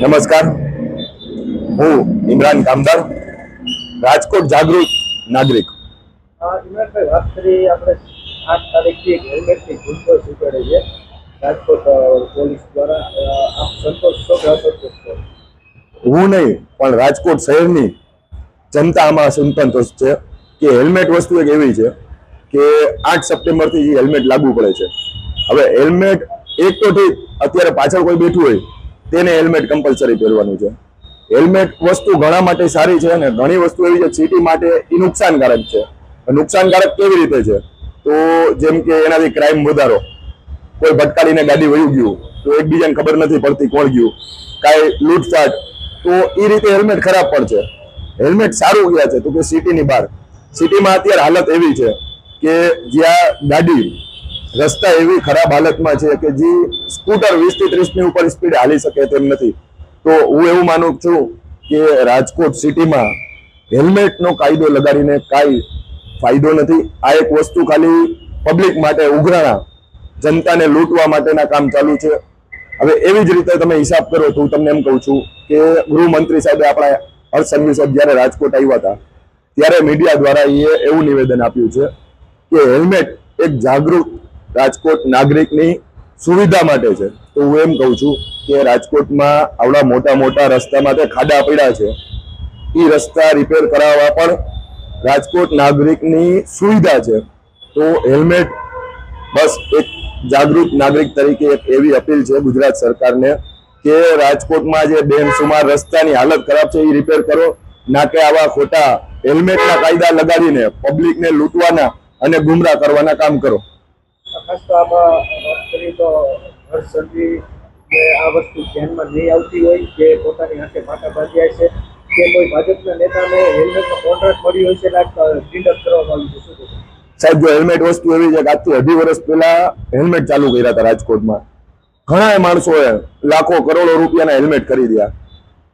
નમસ્કાર. હું ઇમરાન કામદાર રાજકોટ જાગૃત નાગરિક. ઇમરાનભાઈ વાત કરીએ આપણે આઠ તારીખથી એક હેલ્મેટની છે. રાજકોટ પોલીસ દ્વારા. આપ સંતોષ છો કે અસંતોષ છો? હું નહીં પણ રાજકોટ શહેરની જનતા આમાં સંતોષ છે કે હેલ્મેટ વસ્તુ એક એવી છે કે આઠ સપ્ટેમ્બરથી હેલ્મેટ લાગુ પડે છે. હવે હેલ્મેટ એક તો ઠીક અત્યારે પાછળ કોઈ બેઠું હોય, તેને હેલ્મેટ કમ્પલસરી પહેરવાનું છે. હેલ્મેટ વસ્તુ ઘણા માટે સારી છે અને ઘણી વસ્તુ એવી છે સિટી માટે એ નુકસાનકારક છે. નુકસાનકારક કેવી રીતે છે? તો જેમ કે એનાથી ક્રાઇમ વધારો. કોઈ ભટકાડીને ગાડી વયું ગયું, તો એકબીજાને ખબર નથી પડતી કોણ ગયું, કાંઈ લૂંટફાટ, તો એ રીતે હેલ્મેટ ખરાબ પણ છે. હેલ્મેટ સારું ગયા છે, તો કે સિટીની બહાર. સિટીમાં અત્યારે હાલત એવી છે કે જ્યાં ગાડી રસ્તા એવી ખરાબ હાલતમાં છે કે જે સ્કૂટર વીસથી ત્રીસની ઉપર સ્પીડ હાલી શકે તેમ નથી. તો હું એવું માનું છું કે રાજકોટ સિટીમાં હેલ્મેટનો કાયદો લગાડીને કાંઈ ફાયદો નથી. આ એક વસ્તુ ખાલી પબ્લિક માટે ઉઘરાણા, જનતાને લૂંટવા માટેના કામ ચાલુ છે. હવે એવી જ રીતે તમે હિસાબ કરો તો હું તમને એમ કહું છું કે ગૃહમંત્રી સાહેબે આપણા હર્ષ સંઘવી સાહેબ જ્યારે રાજકોટ આવ્યા હતા, ત્યારે મીડિયા દ્વારા એ એવું નિવેદન આપ્યું છે કે હેલ્મેટ એક જાગૃત રાજકોટ નાગરિકની સુવિધા માટે છે. તો હું એમ કહું છું કે રાજકોટમાં આવડા મોટા મોટા રસ્તામાં તે ખાડા પડ્યા છે. એ રસ્તા રિપેર કરાવવા પણ રાજકોટ નાગરિકની સુવિધા છે. તો હેલ્મેટ, બસ એક જાગૃત નાગરિક તરીકે એક એવી અપીલ છે ગુજરાત સરકારને કે રાજકોટમાં જે બેનસુમાર રસ્તાની હાલત ખરાબ છે એ રિપેર કરો. ના કે આવા ખોટા હેલ્મેટના કાયદા લગાડીને પબ્લિકને લૂંટવાના અને ગુમરાહ કરવાના કામ કરો. ખાસ તો આમાં વાત કરીએ તો હર્ષ ને આ વસ્તુ ધ્યાનમાં નહીં આવતી હોય જે પોતાની હાથે માથા બાંધ્યા છે. કે કોઈ ભાજપના નેતાને હેલ્મેટનો કોન્ટ્રાક્ટ મળ્યો છે ડિડક્ટ કરવામાં આવ્યું છે? સાહેબ, જો હેલ્મેટ વસ્તુ એવી છે કે આજથી અઢી વર્ષ પહેલા હેલ્મેટ ચાલુ કર્યા હતા રાજકોટમાં. ઘણા માણસોએ લાખો કરોડો રૂપિયાના હેલ્મેટ ખરીદ્યા.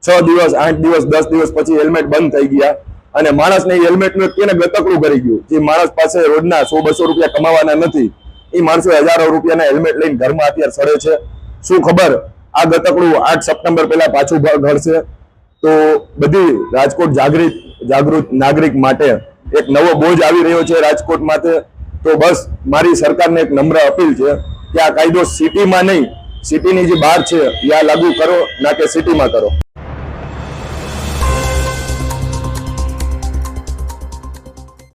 છ દિવસ, આઠ દિવસ, દસ દિવસ પછી હેલ્મેટ બંધ થઈ ગયા અને માણસને એ હેલ્મેટનું કેને ગતકડું કરી ગયું. જે માણસ પાસે રોજના સો બસો રૂપિયા કમાવાના નથી. એ માણસો હજારો રૂપિયાના હેલ્મેટ લઈને ઘરમાં અત્યારે સડે છે. શું ખબર? આ ગતકડું આઠ સપ્ટેમ્બર પહેલા પાછું ઘડશે. તો બધી રાજકોટ જાગૃત જાગૃત નાગરિક માટે એક નવો બોજ આવી રહ્યો છે રાજકોટ માટે. તો બસ મારી સરકારને એક નમ્ર અપીલ છે કે આ કાયદો સિટીમાં નહીં સિટીની જે બહાર છે ત્યાં લાગુ કરો, ના કે સિટીમાં કરો.